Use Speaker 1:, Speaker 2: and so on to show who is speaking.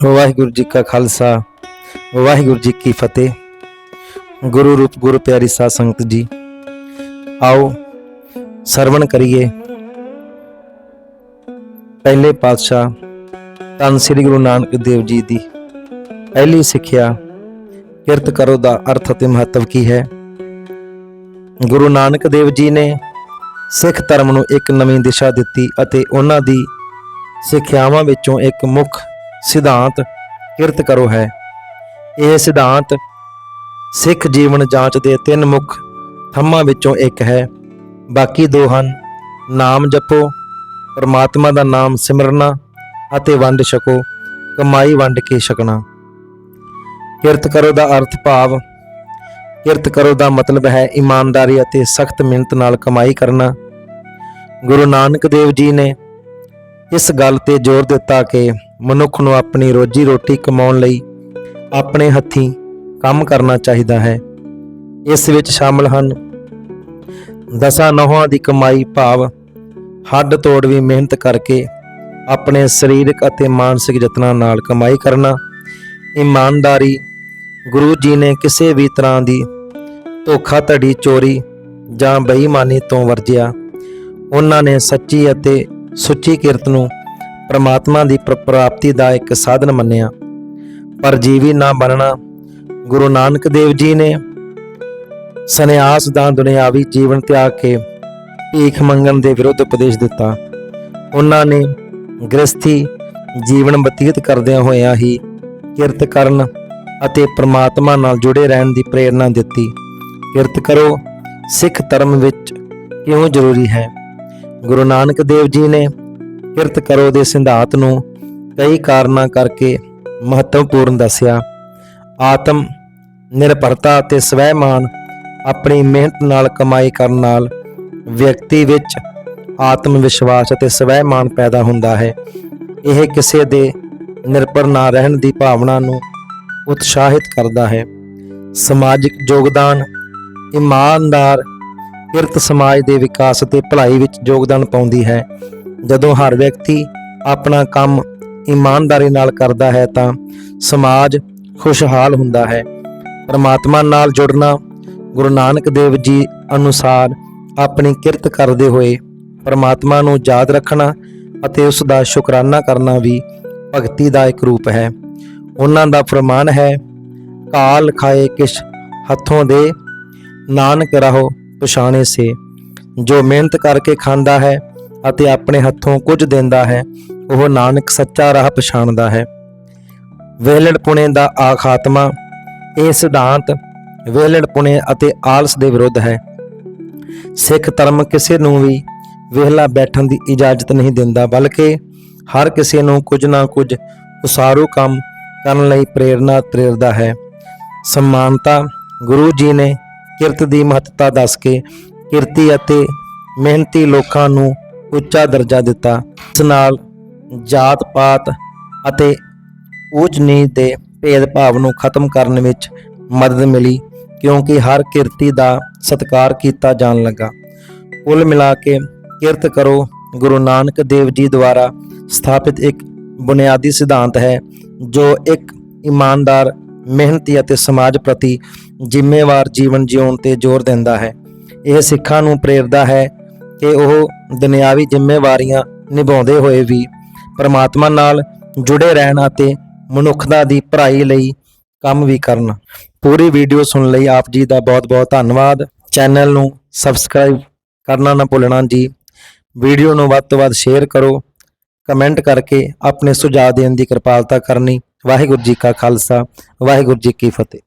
Speaker 1: ਵਾਹਿਗੁਰੂ ਜੀ ਕਾ ਖਾਲਸਾ, ਵਾਹਿਗੁਰੂ ਜੀ ਕੀ ਫਤਿਹ। ਗੁਰੂ ਰੂਪ, ਗੁਰੂ ਪਿਆਰੀ ਸਾਧ ਸੰਗਤ ਜੀ, ਆਓ ਸਰਵਣ ਕਰੀਏ। ਪਹਿਲੇ ਪਾਤਸ਼ਾਹ ਧੰਨ ਸ੍ਰੀ ਗੁਰੂ ਨਾਨਕ ਦੇਵ ਜੀ ਦੀ ਪਹਿਲੀ ਸਿੱਖਿਆ ਕਿਰਤ ਕਰੋ ਦਾ ਅਰਥ ਅਤੇ ਮਹੱਤਵ ਕੀ ਹੈ। ਗੁਰੂ ਨਾਨਕ ਦੇਵ ਜੀ ਨੇ ਸਿੱਖ ਧਰਮ ਨੂੰ ਇੱਕ ਨਵੀਂ ਦਿਸ਼ਾ ਦਿੱਤੀ ਅਤੇ ਉਹਨਾਂ ਦੀ ਸਿੱਖਿਆਵਾਂ ਵਿੱਚੋਂ ਇੱਕ ਮੁੱਖ ਸਿਧਾਂਤ ਕਿਰਤ ਕਰੋ ਹੈ। ਇਹ ਸਿਧਾਂਤ ਸਿੱਖ ਜੀਵਨ ਜਾਂਚ ਦੇ ਤਿੰਨ ਮੁੱਖ ਥੰਮਾਂ ਵਿੱਚੋਂ ਇੱਕ ਹੈ। ਬਾਕੀ ਦੋ ਹਨ, ਨਾਮ ਜਪੋ, ਪਰਮਾਤਮਾ ਦਾ ਨਾਮ ਸਿਮਰਨਾ ਅਤੇ ਵੰਡ ਛਕੋ, ਕਮਾਈ ਵੰਡ ਕੇ ਛਕਣਾ। ਕਿਰਤ ਕਰੋ ਦਾ ਅਰਥ ਭਾਵ, ਕਿਰਤ ਕਰੋ ਦਾ ਮਤਲਬ ਹੈ ਇਮਾਨਦਾਰੀ ਅਤੇ ਸਖਤ ਮਿਹਨਤ ਨਾਲ ਕਮਾਈ ਕਰਨਾ। ਗੁਰੂ ਨਾਨਕ ਦੇਵ ਜੀ ਨੇ ਇਸ ਗੱਲ ਤੇ ਜ਼ੋਰ ਦਿੱਤਾ ਕਿ ਮਨੁੱਖ ਨੂੰ ਆਪਣੀ ਰੋਜੀ ਰੋਟੀ ਕਮਾਉਣ ਲਈ ਆਪਣੇ ਹੱਥੀਂ ਕੰਮ ਕਰਨਾ ਚਾਹੀਦਾ ਹੈ। ਇਸ ਵਿੱਚ ਸ਼ਾਮਲ ਹਨ ਦਸਾਂ ਨਹੁੰਆਂ ਦੀ ਕਮਾਈ ਭਾਵ ਹੱਡ ਤੋੜ ਵੀ ਮਿਹਨਤ ਕਰਕੇ ਆਪਣੇ ਸਰੀਰਕ ਅਤੇ ਮਾਨਸਿਕ ਯਤਨਾਂ ਨਾਲ ਕਮਾਈ ਕਰਨਾ। ਇਮਾਨਦਾਰੀ ਗੁਰੂ ਜੀ ਨੇ ਕਿਸੇ ਵੀ ਤਰ੍ਹਾਂ ਦੀ ਧੋਖਾਧੜੀ, ਚੋਰੀ ਜਾਂ ਬੇਈਮਾਨੀ ਤੋਂ ਵਰਜਿਆ। ਉਹਨਾਂ ਨੇ ਸੱਚੀ ਅਤੇ ਸੁੱਚੀ ਕਿਰਤ ਨੂੰ ਪ੍ਰਮਾਤਮਾ ਦੀ ਪ੍ਰਾਪਤੀ ਦਾ ਇੱਕ ਸਾਧਨ ਮੰਨਿਆ। ਪਰ ਜੀਵੀ ਨਾ ਬਣਨਾ ਗੁਰੂ ਨਾਨਕ ਦੇਵ ਜੀ ਨੇ। ਸੰਨਿਆਸ ਦਾ ਦੁਨਿਆਵੀ ਜੀਵਨ ਤਿਆਗ ਕੇ ਭੀਖ ਮੰਗਣ ਦੇ ਵਿਰੁੱਧ ਉਪਦੇਸ਼ ਦਿੱਤਾ। ਉਹਨਾਂ ਨੇ ਗ੍ਰਸਥੀ ਜੀਵਨ ਬਤੀਤ ਕਰਦਿਆਂ ਹੋਇਆਂ ਹੀ ਕਿਰਤ ਕਰਨ ਅਤੇ ਪ੍ਰਮਾਤਮਾ ਨਾਲ ਜੁੜੇ ਰਹਿਣ ਦੀ ਪ੍ਰੇਰਣਾ ਦਿੱਤੀ। ਕਿਰਤ ਕਰੋ, ਸਿੱਖ ਧਰਮ ਵਿੱਚ ਕਿਉਂ ਜ਼ਰੂਰੀ ਹੈ? ਗੁਰੂ ਨਾਨਕ ਦੇਵ ਜੀ ਨੇ ਕਿਰਤ ਕਰੋ ਦੇ ਸਿਧਾਂਤ ਨੂੰ ਕਈ ਕਾਰਨਾਂ ਕਰਕੇ ਮਹੱਤਵਪੂਰਨ ਦੱਸਿਆ। ਆਤਮ ਨਿਰਭਰਤਾ ਅਤੇ ਸਵੈਮਾਨ ਆਪਣੀ ਮਿਹਨਤ ਨਾਲ ਕਮਾਈ ਕਰਨ ਨਾਲ ਵਿਅਕਤੀ ਵਿੱਚ ਆਤਮ ਵਿਸ਼ਵਾਸ ਅਤੇ ਸਵੈਮਾਨ ਪੈਦਾ ਹੁੰਦਾ ਹੈ। ਇਹ ਕਿਸੇ ਦੇ ਨਿਰਭਰ ਨਾ ਰਹਿਣ ਦੀ ਭਾਵਨਾ ਨੂੰ ਉਤਸ਼ਾਹਿਤ ਕਰਦਾ ਹੈ। ਸਮਾਜਿਕ ਯੋਗਦਾਨ, ਇਮਾਨਦਾਰ ਕਿਰਤ ਸਮਾਜ ਦੇ ਵਿਕਾਸ ਅਤੇ ਭਲਾਈ ਵਿੱਚ ਯੋਗਦਾਨ ਪਾਉਂਦੀ ਹੈ। ਜਦੋਂ ਹਰ ਵਿਅਕਤੀ ਆਪਣਾ ਕੰਮ ਇਮਾਨਦਾਰੀ ਨਾਲ ਕਰਦਾ ਹੈ ਤਾਂ ਸਮਾਜ ਖੁਸ਼ਹਾਲ ਹੁੰਦਾ ਹੈ। ਪਰਮਾਤਮਾ ਨਾਲ ਜੁੜਨਾ ਗੁਰੂ ਨਾਨਕ ਦੇਵ ਜੀ ਅਨੁਸਾਰ ਆਪਣੀ ਕਿਰਤ ਕਰਦੇ ਹੋਏ ਪਰਮਾਤਮਾ ਨੂੰ ਯਾਦ ਰੱਖਣਾ ਅਤੇ ਉਸ ਦਾ ਸ਼ੁਕਰਾਨਾ ਕਰਨਾ ਵੀ ਭਗਤੀ ਦਾ ਇੱਕ ਰੂਪ ਹੈ। ਉਹਨਾਂ ਦਾ ਫਰਮਾਨ ਹੈ, ਕਾਲ ਖਾਏ ਕਿਛ ਹੱਥੋਂ ਦੇ, ਨਾਨਕ ਰਹੋ ਪਛਾਣੇ ਸੇ। ਜੋ ਮਿਹਨਤ ਕਰਕੇ ਖਾਂਦਾ ਹੈ ਅਤੇ ਆਪਣੇ ਹੱਥੋਂ ਕੁਝ ਦਿੰਦਾ ਹੈ, ਉਹ ਨਾਨਕ ਸੱਚਾ ਰਾਹ ਪਛਾਣਦਾ ਹੈ। ਵੇਲੜਪੁਣੇ ਦਾ ਆਖਾਤਮਾ ਇਹ ਸਿਧਾਂਤ ਵੇਲੜਪੁਣੇ ਅਤੇ ਆਲਸ ਦੇ ਵਿਰੁੱਧ ਹੈ। ਸਿੱਖ ਧਰਮ ਕਿਸੇ ਨੂੰ ਵੀ ਵਿਹਲਾ ਬੈਠਣ ਦੀ ਇਜਾਜ਼ਤ ਨਹੀਂ ਦਿੰਦਾ, ਬਲਕਿ ਹਰ ਕਿਸੇ ਨੂੰ ਕੁਝ ਨਾ ਕੁਝ ਉਸਾਰੂ ਕੰਮ ਕਰਨ ਲਈ ਪ੍ਰੇਰਨਾ ਪ੍ਰੇਰਦਾ ਹੈ। ਸਮਾਨਤਾ ਗੁਰੂ ਜੀ ਨੇ ਕਿਰਤ ਦੀ ਮਹੱਤਤਾ ਦੱਸ ਕੇ ਕਿਰਤੀ ਅਤੇ ਮਿਹਨਤੀ ਲੋਕਾਂ ਨੂੰ ਉੱਚਾ ਦਰਜਾ ਦਿੱਤਾ। ਇਸ ਨਾਲ ਜਾਤ ਪਾਤ ਅਤੇ ਉੱਚ ਨੀਚ ਦੇ ਭੇਦਭਾਵ ਨੂੰ ਖਤਮ ਕਰਨ ਵਿੱਚ ਮਦਦ ਮਿਲੀ, ਕਿਉਂਕਿ ਹਰ ਕਿਰਤੀ ਦਾ ਸਤਿਕਾਰ ਕੀਤਾ ਜਾਣ ਲੱਗਾ। ਕੁੱਲ ਮਿਲਾ ਕੇ ਕਿਰਤ ਕਰੋ, ਗੁਰੂ ਨਾਨਕ ਦੇਵ ਜੀ ਦੁਆਰਾ ਸਥਾਪਿਤ ਇੱਕ ਬੁਨਿਆਦੀ ਸਿਧਾਂਤ ਹੈ, ਜੋ ਇੱਕ ਇਮਾਨਦਾਰ, ਮਿਹਨਤੀ ਅਤੇ ਸਮਾਜ ਪ੍ਰਤੀ ਜ਼ਿੰਮੇਵਾਰ ਜੀਵਨ ਜਿਉਣ ਤੇ ਜ਼ੋਰ ਦਿੰਦਾ ਹੈ। ਇਹ ਸਿੱਖਾਂ ਨੂੰ ਪ੍ਰੇਰਦਾ ਹੈ ਕਿ ਉਹ ਦੁਨਿਆਵੀ ਜ਼ਿੰਮੇਵਾਰੀਆਂ ਨਿਭਾਉਂਦੇ ਹੋਏ ਵੀ ਪਰਮਾਤਮਾ ਨਾਲ ਜੁੜੇ ਰਹਿਣ ਅਤੇ ਮਨੁੱਖਤਾ ਦੀ ਭਲਾਈ ਲਈ ਕੰਮ ਵੀ ਕਰਨ। ਪੂਰੀ ਵੀਡੀਓ ਸੁਣਨ ਲਈ ਆਪ ਜੀ ਦਾ ਬਹੁਤ-ਬਹੁਤ ਧੰਨਵਾਦ। ਚੈਨਲ ਨੂੰ ਸਬਸਕ੍ਰਾਈਬ ਕਰਨਾ ਨਾ ਭੁੱਲਣਾ ਜੀ। ਵੀਡੀਓ ਨੂੰ ਵੱਧ ਤੋਂ ਵੱਧ ਸ਼ੇਅਰ ਕਰੋ। ਕਮੈਂਟ ਕਰਕੇ ਆਪਣੇ ਸੁਝਾਅ ਦੇਣ ਦੀ ਕਿਰਪਾਲਤਾ ਕਰਨੀ। ਵਾਹਿਗੁਰੂ ਜੀ ਕਾ ਖਾਲਸਾ, ਵਾਹਿਗੁਰੂ ਜੀ ਕੀ ਫਤਿਹ।